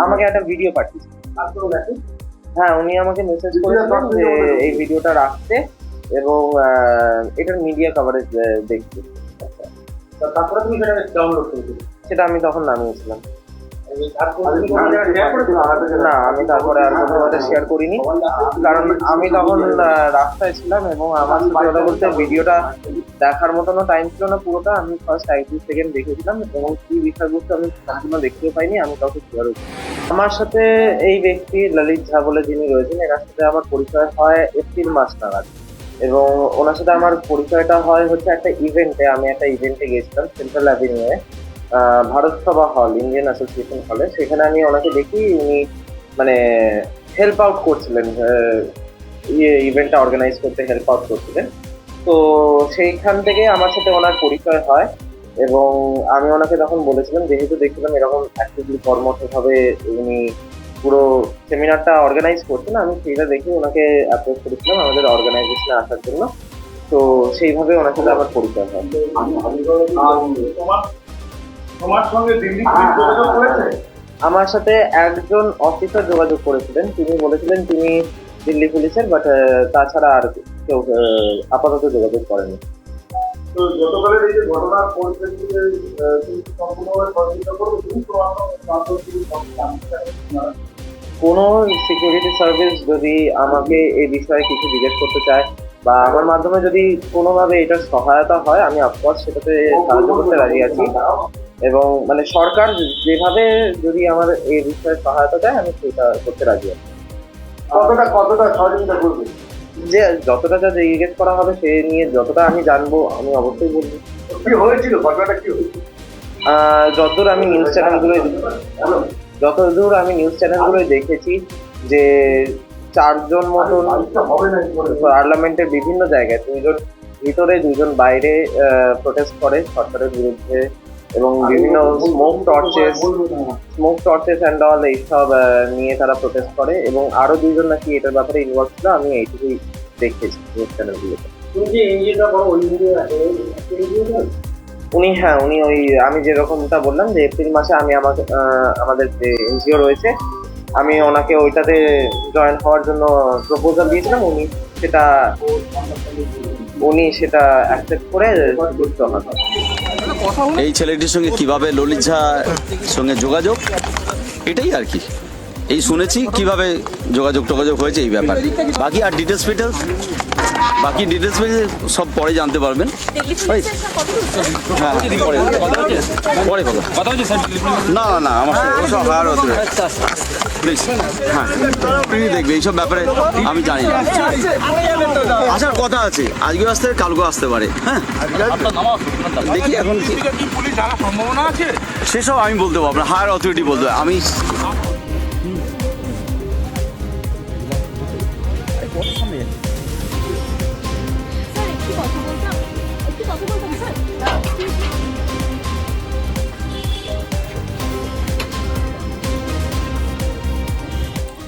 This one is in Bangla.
আমাকে একটা ভিডিও পাঠিয়েছে। হ্যাঁ উনি আমাকে মেসেজ করেছিলেন যে এই ভিডিওটা রাখতে এবং আহ, এটার মিডিয়া কভারেজ দেখতে। তারপরে তুমি সেটা ডাউনলোড করেছিলে? সেটা আমি তখন নামিয়েছিলাম। না, আমি তারপরে আর এটা শেয়ার করিনি। কারণ আমি তখন রাস্তায় ছিলাম এবং আমার বলতে ভিডিওটা দেখার মতনও টাইম ছিল না পুরোটা। আমি ফার্স্ট সেকেন্ড দেখেছিলাম এবং কি বিষয়বস্তু আমি দেখতেও পাইনি, আমি কাউকে শেয়ারও আমার সাথে এই ব্যক্তি ললিত ঝা বলে যিনি রয়েছেন, এনার সাথে আমার পরিচয় হয় এপ্রিল মাস নাগাদ। এবং ওনার সাথে আমার পরিচয়টা হয় হচ্ছে একটা ইভেন্টে আমি একটা ইভেন্টে গেছিলাম সেন্ট্রাল অ্যাভিনিউয়ে ভারত সভা হল ইন্ডিয়ান অ্যাসোসিয়েশন হলে সেখানে আমি ওনাকে দেখি, উনি মানে হেল্প আউট করছিলেন ইয়ে ইভেন্টটা অর্গানাইজ করতে হেল্প আউট করছিলেন। তো সেইখান থেকে আমার সাথে ওনার পরিচয় হয় এবং আমি ওনাকে তখন বলেছিলাম, যেহেতু দেখছিলাম এরকম অ্যাক্টিভলি কর্মঠভাবে উনি পুরো সেমিনারটা অর্গানাইজ করছেন, আমি সেইটা দেখে ওনাকে অ্যাপ্রোচ করেছিলাম আমাদের অর্গানাইজেশনে আসার জন্য। তো সেইভাবে ওনার সাথে আমার পরিচয় হয়। তোমার সঙ্গে দিল্লি যোগাযোগ করেছে? আমার সাথে একজন অফিসার যোগাযোগ করেছিলেন। তিনি বলেছিলেন তিনি দিল্লি পুলিশের বাট তাছাড়া আর কেউ আপাতত যোগাযোগ করেনি। তো গতকালের এই যে ঘটনার পরিপ্রেক্ষিতে সম্পূর্ণভাবে সহযোগিতা করবে? কোনো সিকিউরিটি সার্ভিস যদি আমাকে এই বিষয়ে কিছু জিজ্ঞেস করতে চায় বা আমার মাধ্যমে যদি কোনোভাবে এটার সহায়তা হয় আমি অফকোর্স সেটাতে সাহায্য করতে রাজি আছি। এবং মানে সরকার যেভাবে যদি আমার এই বিষয়ে সহায়তা দেয় আমি সেটা করতে রাজি আছি। কতটা কতটা সহযোগিতা করবে? যে যতটা যা জিজ্ঞেস করা হবে সে নিয়ে যতটা আমি জানব আমি অবশ্যই বলব। কি হয়েছিল? ঘটনাটা কি হয়েছিল? যতদূর আমি নিউজ চ্যানেলগুলোয় যতদূর আমি নিউজ চ্যানেলগুলোয় দেখেছি যে চারজন মতন? পার্লামেন্টের বিভিন্ন জায়গায় দুইজন ভিতরে দুইজন বাইরে প্রোটেস্ট করে সরকারের বিরুদ্ধে এবং বিভিন্ন smoke torches smoke torches and all এইসব নিয়ে তারা প্রোটেস্ট করে এবং আরও দুইজন নাকি এটার ব্যাপারে ইনভলভ ছিল আমি এইটুকুই দেখেছি নিউজ চ্যানেলগুলোতে উনি হ্যাঁ উনি ওই আমি যেরকমটা বললাম যে এপ্রিল মাসে আমি আমাকে আমাদের যে এনজিও রয়েছে আমি ওনাকে ওইটাতে জয়েন হওয়ার জন্য প্রপোজাল দিয়েছিলাম উনি সেটা উনি সেটা অ্যাকসেপ্ট করে যুক্ত হন এই ছেলেটির সঙ্গে কীভাবে ললিত ঝা সঙ্গে যোগাযোগ, এটাই আর কি। এই শুনেছি কীভাবে যোগাযোগ টোগাযোগ হয়েছে এই ব্যাপারে। বাকি আর ডিটেলস ফিটেলস বাকি ডিটেলস সব পরে জানতে পারবেন। হ্যাঁ পরে না না না আমার সব হতে প্লিজ হ্যাঁ তুমি দেখবে এইসব ব্যাপারে আমি জানি না। আসার কথা আছে। আজকেও আসতে পারে কালকেও আসতে পারে। হ্যাঁ। দেখি এখন কি সেসব আমি বলতে পারব না। হায়ার অথরিটি বলতে হবে আমি